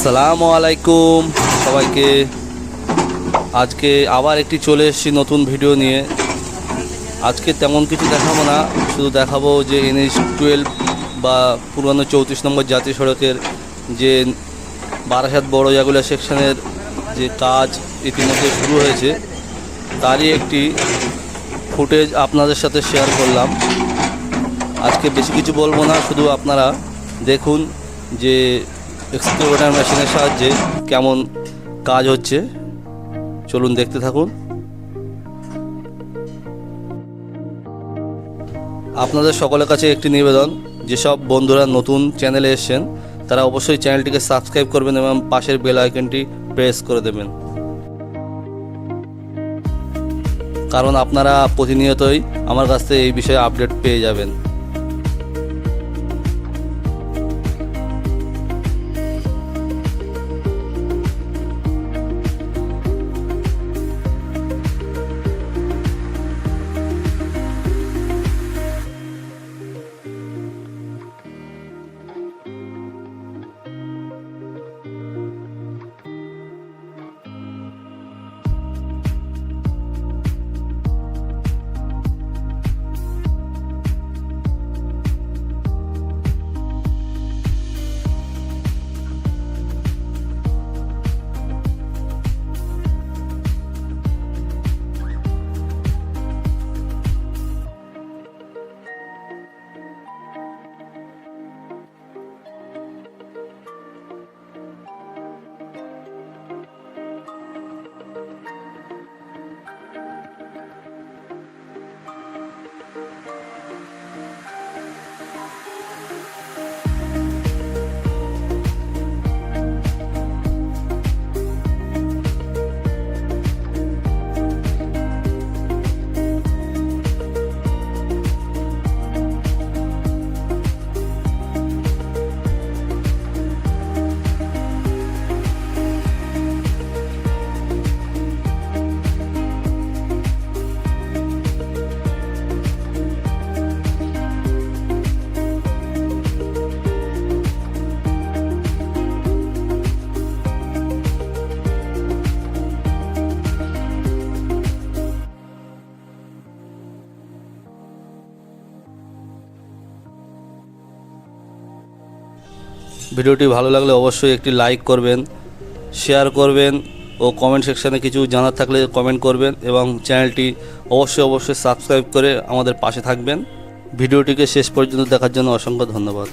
আসসালামু আলাইকুম। সবাইকে আজকে আবার একটি চলে এসেছি নতুন ভিডিও নিয়ে। আজকে তেমন কিছু দেখাবো না, শুধু দেখাবো যে এনএইচ টুয়েলভ বা পুরনো চৌত্রিশ নম্বর জাতীয় সড়কের যে বারাসাত বড়জাগুলা সেকশনের যে কাজ ইতিমধ্যে শুরু হয়েছে, তারই একটি ফুটেজ আপনাদের সাথে শেয়ার করলাম। আজকে বেশি কিছু বলব না, শুধু আপনারা দেখুন যে এক্সক্রিভেটার মেশিনের সাহায্যে কেমন কাজ হচ্ছে? চলুন দেখতে থাকুন। আপনাদের সকলের কাছে একটি নিবেদন, যেসব বন্ধুরা নতুন চ্যানেলে এসেছেন, তারা অবশ্যই চ্যানেলটিকে সাবস্ক্রাইব করবেন এবং পাশের বেল আইকনটি প্রেস করে দেবেন। কারণ আপনারা প্রতিনিয়তই আমার কাছ থেকে এই বিষয়ে আপডেট পেয়ে যাবেন। ভিডিওটি ভালো লাগলে অবশ্যই একটি লাইক করবেন শেয়ার করবেন ও কমেন্ট সেকশানে কিছু জানার থাকলে কমেন্ট করবেন এবং চ্যানেলটি অবশ্যই অবশ্যই সাবস্ক্রাইব করে আমাদের পাশে থাকবেন। ভিডিওটিকে শেষ পর্যন্ত দেখার জন্য অসংখ্য ধন্যবাদ।